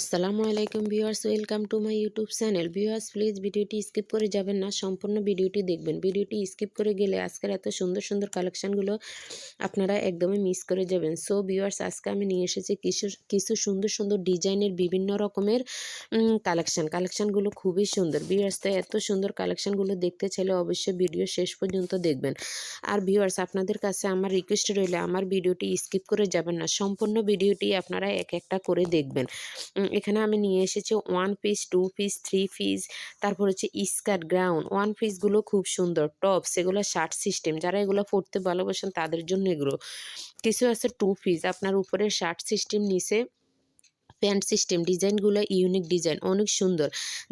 আসসালামু আলাইকুম viewers, welcome to my YouTube channel. Viewers, please ভিডিওটি স্কিপ করে যাবেন না, সম্পূর্ণ ভিডিওটি দেখবেন। ভিডিওটি স্কিপ করে গেলে আজকের এত সুন্দর সুন্দর কালেকশানগুলো আপনারা একদমই মিস করে যাবেন। সো ভিউয়ার্স, আজকে আমি নিয়ে এসেছি কিছু কিছু সুন্দর সুন্দর ডিজাইনের বিভিন্ন রকমের কালেকশান। কালেকশানগুলো খুবই সুন্দর। ভিউয়ার্স তাই এত সুন্দর কালেকশানগুলো দেখতে চাইলে অবশ্যই ভিডিও শেষ পর্যন্ত দেখবেন। আর ভিউয়ার্স, আপনাদের কাছে আমার রিকোয়েস্ট রইলে, আমার ভিডিওটি স্কিপ করে যাবেন না, সম্পূর্ণ ভিডিওটি আপনারা এক একটা করে দেখবেন। এখানে আমি নিয়ে এসেছি one piece two piece three piece তারপর হচ্ছে স্কার্ট গ্রাউন্ড ওয়ান পিসগুলো খুব সুন্দর টপ সেগুলো শার্ট সিস্টেম যারা এগুলো পড়তে ভালোবাসেন তাদের জন্য এগুলো। কিছু আছে টু পিস আপনার উপরে শার্ট সিস্টেম নিচে প্যান্ট সিস্টেম, ডিজাইনগুলো ইউনিক ডিজাইন, অনেক সুন্দর।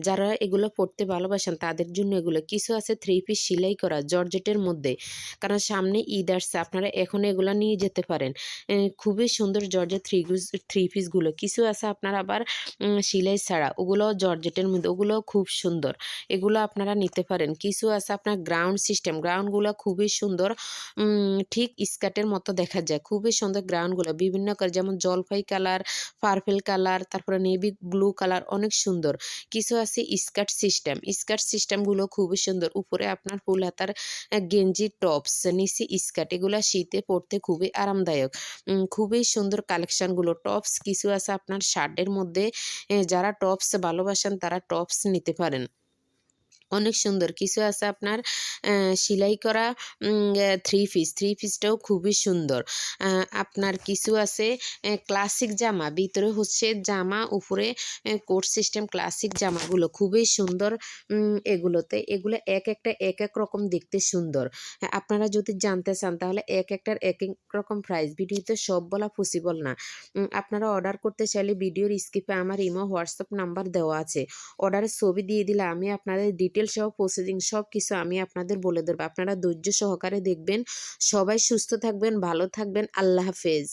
যারা এগুলো পড়তে ভালোবাসেন, তাদের জন্য এগুলো কিছু আছে থ্রি পিস সেলাই করা জর্জেটের মধ্যে। কারণ সামনে ঈদ আসছে, আপনারা এখন এগুলো নিয়ে যেতে পারেন। খুবই সুন্দর জর্জেট থ্রি থ্রি পিসগুলো কিছু আছে আপনার আবার সেলাই ছাড়া ওগুলো জর্জেটের মধ্যে ওগুলো খুব সুন্দর। এগুলো আপনারা নিতে পারেন। কিছু আছে আপনার গ্রাউন্ড সিস্টেম গ্রাউন্ডগুলো খুবই সুন্দর। ঠিক স্কার্টের মতো দেখা যায়। খুবই সুন্দর গ্রাউন্ডগুলো বিভিন্ন যেমন জলপাই কালার, পার্পেল কালার তারপরে নেভি ব্লু কালার অনেক সুন্দর। কিছু আছে স্কার্ট সিস্টেম। স্কার্ট সিস্টেমগুলো খুবই সুন্দর। উপরে আপনার ফুল হাতার গেঞ্জি, টপস, নিচে স্কার্ট, এগুলো শীতে পরতে খুবই আরামদায়ক। খুবই সুন্দর কালেকশানগুলো। টপস কিছু আছে আপনার শার্টের মধ্যে যারা টপস ভালোবাসেন তারা টপস নিতে পারেন। অনেক সুন্দর। কিছু আছে আপনার সেলাই করা থ্রি পিস থ্রি পিসটাও খুবই সুন্দর। আপনার কিছু আছে ক্লাসিক জামা, ভিতরে হচ্ছে জামা, উপরে কোট সিস্টেম ক্লাসিক জামাগুলো খুবই সুন্দর এগুলোতে। এগুলো এক একটা, এক এক রকম দেখতে সুন্দর। আপনারা যদি জানতে চান, তাহলে এক একটার এক এক রকম প্রাইস ভিডিওতে সব বলা পসিবল না। আপনারা অর্ডার করতে চাইলে ভিডিওর স্কিপে আমার ইমো হোয়াটসঅ্যাপ নাম্বার দেওয়া আছে। অর্ডারের ছবি দিয়ে দিলে আমি আপনাদের ডিটেল সহ প্রসেসিং সব কিছু আমি আপনাদের বলে দেবো। আপনারা ধৈর্য সহকারে দেখবেন। সবাই সুস্থ থাকবেন, ভালো থাকবেন। আল্লাহ হাফেজ।